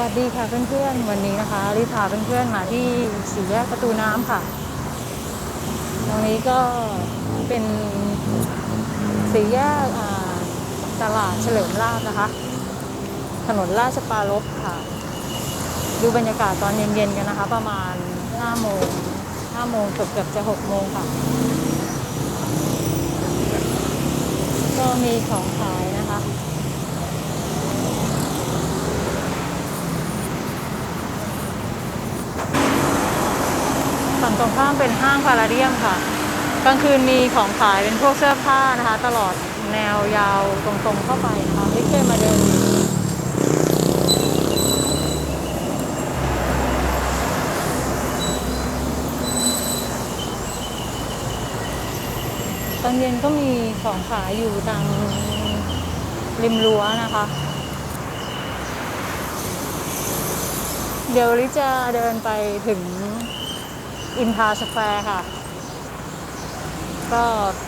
วัสดีค่ะเพื่อนๆ วันนี้นะคะริพาเพื่อนๆมาที่สี่แยกประตูน้ำค่ะ ตรงนี้ก็เป็นสี่แยกตลาดเฉลิมราชนะคะ ถนนราชปารภค่ะ ดูบรรยากาศตอนเย็นๆกันนะคะ ประมาณ5โมง5โมงเกือบเกือบๆจะ6โมงค่ะ ก็มีของขายนะคะ ฝั่งตรงข้ามเป็นห้างพาราเดียมค่ะกลางคืนมีของขายเป็นพวกเสื้อผ้านะคะ ตลอดแนวยาวตรงๆเข้าไปนะคะไม่เคยมาเดินตอนเย็นก็มีของขายอยู่ทางริมรั้วนะคะ เดี๋ยวลิจะเดินไปถึง อินทาสแควร์ค่ะ ก็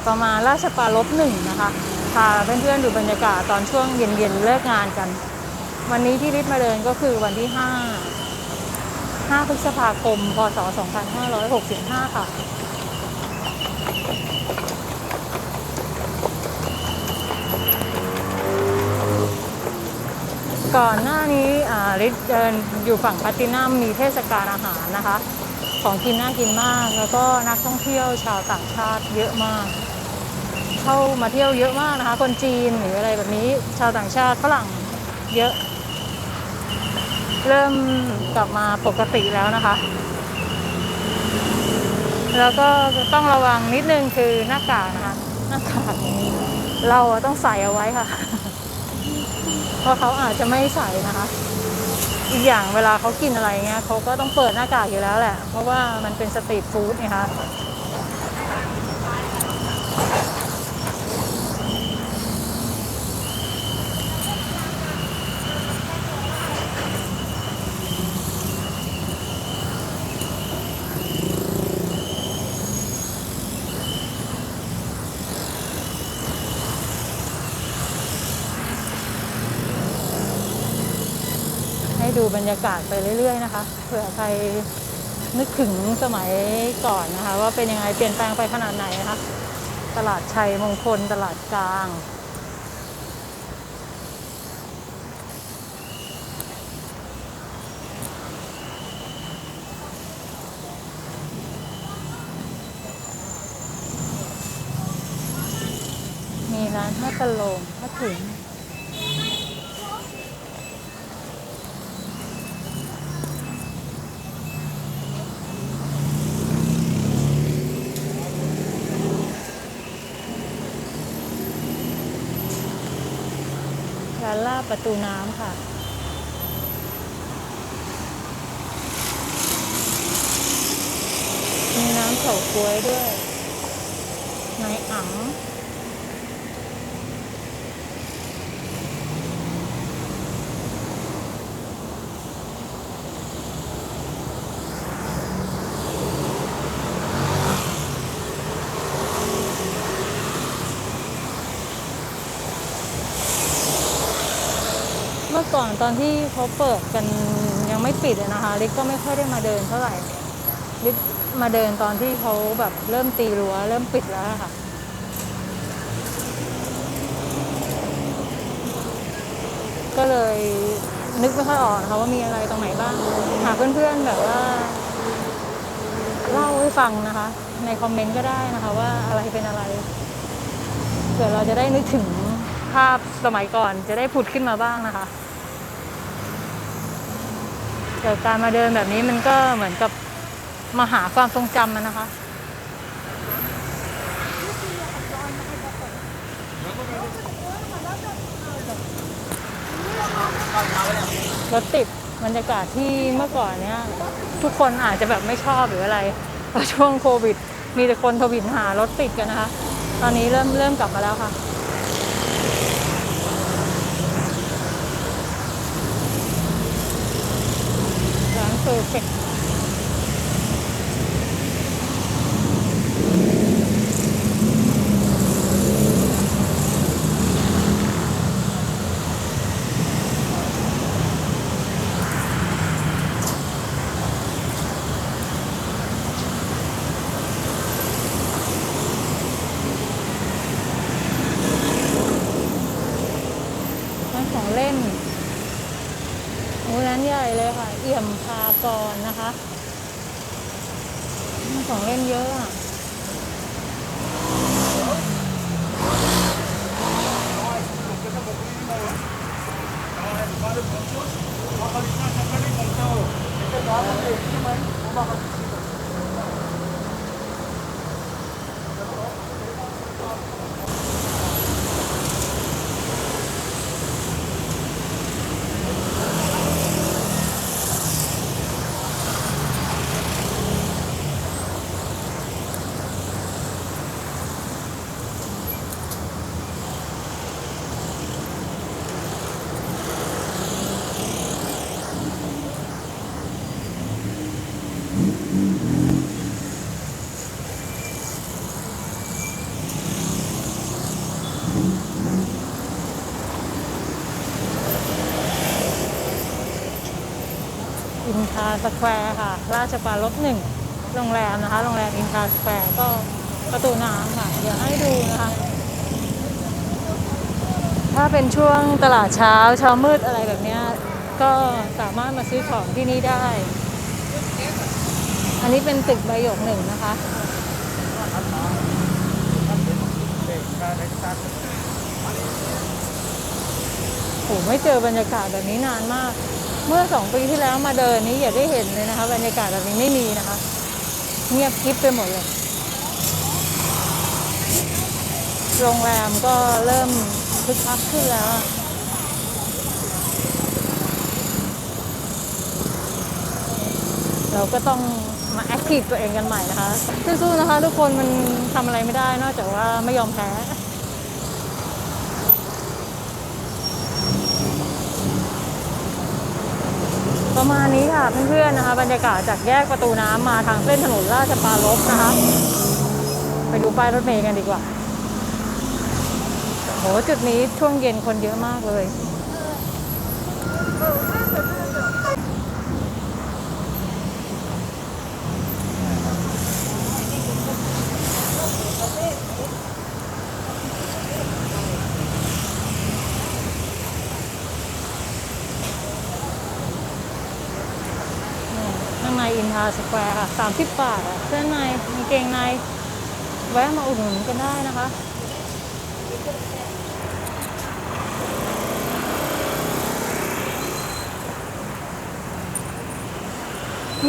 ประมาณราชปารภหนึ่งนะคะพาเพื่อนๆดูบรรยากาศตอนช่วงเย็นๆเลิกงานกัน วันนี้ที่ริบมาเดินก็คือวันที่ 5 5พฤษภาคม พศ 2565 ค่ะก่อนหน้านี้อ่าริดเดินอยู่ฝั่งพัตินัมมีเทศกาลอาหารนะคะ ของกินน่ากินมาก แล้วก็นักท่องเที่ยวชาวต่างชาติเยอะมาก เข้ามาเที่ยวเยอะมากนะคะ คนจีนหรืออะไรแบบนี้ ชาวต่างชาติฝรั่งเยอะ เริ่มกลับมาปกติแล้วนะคะ แล้วก็ต้องระวังนิดนึงคือหน้ากากนะคะหน้ากากเราต้องใส่เอาไว้ค่ะ เพราะเขาอาจจะไม่ใส่นะคะ อีกอย่างเวลาเขากินอะไรเงี้ยเขาก็ต้องเปิดหน้ากากอยู่แล้วแหละ เพราะว่ามันเป็นสตรีทฟู้ดไงคะ บรรยากาศไปเรื่อย ๆ นะคะ เผื่อใครนึกถึงสมัยก่อนนะคะ ว่าเป็นยังไงเปลี่ยนแปลงไปขนาดไหนนะคะ ตลาดชัยมงคลตลาดกลางมีร้านผ้าตะโลงผ้าถุง ร้านลาบ ประตูน้ำค่ะ มีน้ำเฉาก้วยด้วยนายอังเมื่อก่อนตอนที่เขาเปิดกันยังไม่ปิดนะคะลิกก็ไม่ค่อยได้มาเดินเท่าไหร่ลิกมาเดินตอนที่เขาแบบเริ่มตีรั้วเริ่มปิดแล้วะค่ะก็เลยนึกไม่ค่อยออกนะคะว่ามีอะไรตรงไหนบ้าง หากเพื่อนๆแบบว่า เล่าให้ฟังนะคะ ในคอมเมนต์ก็ได้นะคะ ว่าอะไรเป็นอะไรเผื่อเราจะได้นึกถึงภาพสมัยก่อนจะได้ผุดขึ้นมาบ้างนะคะ เกิดการมาเดินแบบนี้มันก็เหมือนกับมาหาความทรงจำมันนะคะ รถติดบรรยากาศที่เมื่อก่อนเนี้ยทุกคนอาจจะแบบไม่ชอบหรืออะไรพราะช่วงโควิด มีแต่คนทวินหารถติดกันนะคะ ตอนนี้เริ่มเริ่มกลับมาแล้วค่ะ ร้านเพอร์เฟก ของ เล่นโอ้ร้านใหญ่เลยค่ะ เอี่ยมพากรนะคะ ของเล่นเยอะอะ นทาสแควร์ค่ะ ราชปารลบหนึ่งโรงแรมนะคะ โรงแรมอินทาสแควร์ก็ประตูน้ำค่ะ เดี๋ยวให้ดูนะคะ ถ้าเป็นช่วงตลาดเช้าเช้ามืดอะไรแบบนี้ก็สามารถมาซื้อของที่นี่ได้ อันนี้เป็นตึกใบหยกหนึ่งนะคะโอ้ไม่เจอบรรยากาศแบบนี้นานมาก เมื่อสองปีที่แล้วมาเดินนี้อย่าได้เห็นเลยนะคะบรรยากาศแบบนี้ไม่มีนะคะ เงียบกริบไปหมดเลย โรงแรมก็เริ่มคึกคักขึ้นแล้วเราก็ต้องมาแอคทีฟตัวเองกันใหม่นะคะสู้ๆนะคะ ทุกคนมันทำอะไรไม่ได้นอกจากว่าไม่ยอมแพ้ ประมาณนี้ค่ะเพื่อนๆนะคะ บรรยากาศจากแยกประตูน้ำมาทางเส้นถนนราชปารภนะคะ ไปดูป้ายรถเมล์กันดีกว่าโหจุดนี้ช่วงเย็นคนเยอะมากเลย อินทาสแควร์ค่ะสามสิบบาทอะเสื้อในกางเกงใน แวะมาอุดหนุนกันได้นะคะ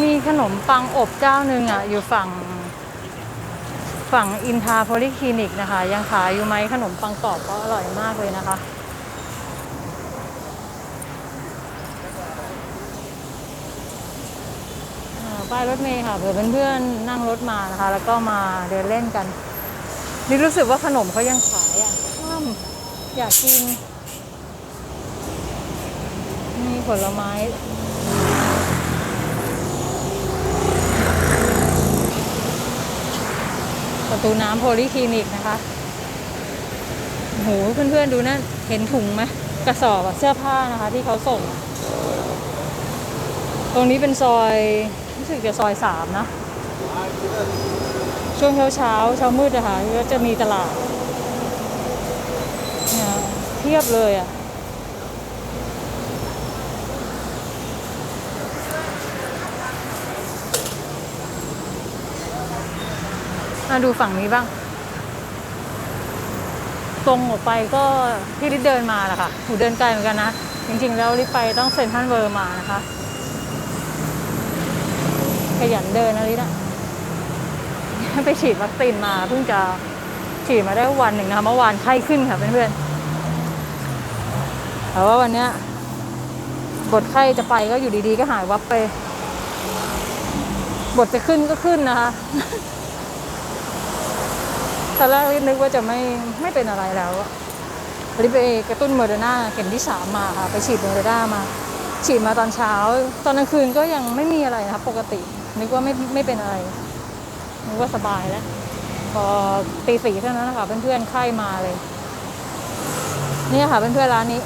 มีขนมปังอบเจ้าหนึ่งอะ อยู่ฝั่ง ฝั่งอินทาโพลิคลินิกนะคะ ยังขายอยู่ไหมขนมปังกรอบก็อร่อยมากเลยนะคะ อ่า ป้ายรถเมย์ค่ะเผื่อเพื่อนๆนั่งรถมานะคะ แล้วก็มาเดินเล่นกันนี่รู้สึกว่าขนมเขายังขายอะอ้ามอยากกินมีผลไม้ประตูน้ำโพลีคลินิกนะคะโหเพื่อนๆดูนั่นเห็นถุงไหมกระสอบเสื้อผ้านะคะที่เขาส่ง ตรงนี้เป็นซอย สึกจะซอยสามนะ ช่วงเช้าเช้าเช้ามืดอะค่ะก็จะมีตลาดเนี่ยเทียบเลยอะมาดูฝั่งนี้บ้าง ตรงออกไปก็ที่ริดเดินมาแหละค่ะหูเดินไกลเหมือนกันนะ จริงๆ แล้วริดไปต้องเซ็นทรัลเวอร์มานะคะ ขยันเดินนะลินะไปฉีดวัคซีนมาเพิ่งจะฉีดมาได้วันหนึ่งนะคะเมื่อวานไข้ขึ้นค่ะเพื่อนๆแต่ว่าวันเนี้ยบทไข้จะไปก็อยู่ดีๆ ก็หายวับไป บทจะขึ้นก็ขึ้นนะคะตอนแรกลินึกว่าจะไม่ไม่เป็นอะไรแล้วอะลิไปกระตุ้นเมเดอร์นาเข็มที่สามมาค่ะ ไปฉีดเมเดอร์นามา ฉีดมาตอนเช้า ตอนกลางคืนก็ยังไม่มีอะไรนะคะปกติ นึกว่าไม่ไม่เป็นอะไร นึกว่าสบายแล้ว พอตีสี่เท่านั้นนะคะเพื่อนๆไข้มาเลยเนี่ยค่ะเพื่อนๆร้านนี้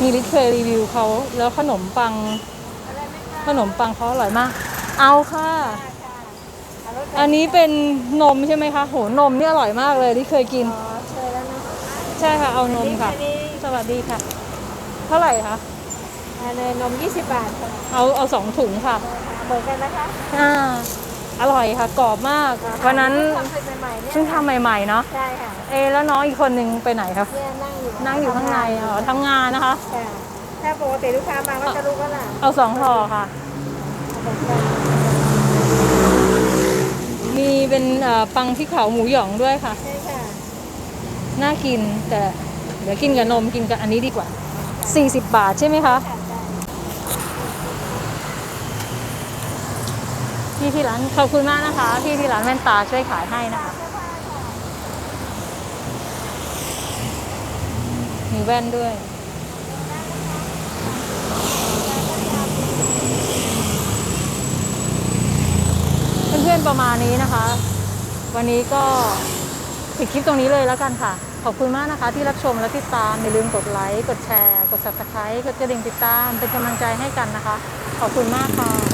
มีลิทเคยรีวิวเขาแล้วขนมปัง ขนมปังเขาอร่อยมาก เอาค่ะ อันนี้เป็นนมใช่ไหมคะ โห นมนี่อร่อยมากเลยที่เคยกินอ๋อเชิญแล้วนะคะใช่ค่ะ เอานมค่ะอันนี้สวัสดีค่ะ เท่าไหร่คะ อันนี้นม 20 บาทค่ะเอาเอาสองถุงค่ะเหมือนกันนะคะอ่าอร่อยค่ะกรอบมากวันนั้นทำใหม่ๆเนี่ยเพิ่งทำใหม่ๆเนาะใช่ค่ะเอะแล้วน้องอีกคนนึงไปไหนครับเนี่ยนั่งอยู่นั่งอยู่ข้างในอ๋อทำงานนะคะ ค่ะถ้าปกติลูกค้ามาก็จะรู้ว่าล่ะเอาสองห่อค่ะ มีเป็นเอ่อปังพริกเผาหมูหยองด้วยค่ะ ใช่ค่ะน่ากินแต่เดี๋ยวกินกับนมกินกับอันนี้ดีกว่า 40 บาทใช่ไหมคะ ค่ะได้ พี่ที่ร้านขอบคุณมากนะคะ พี่ที่ร้านแว่นตาช่วยขายให้นะคะ มีแว่นด้วยเพื่อนๆประมาณนี้นะคะ วันนี้ก็ปิดคลิปตรงนี้เลยแล้วกันค่ะ ขอบคุณมากนะคะที่รับชมและติดตาม อย่าลืมกดไลค์ กดแชร์ กด subscribe กดกระดิ่งติดตาม เป็นกำลังใจให้กันนะคะ ขอบคุณมากค่ะ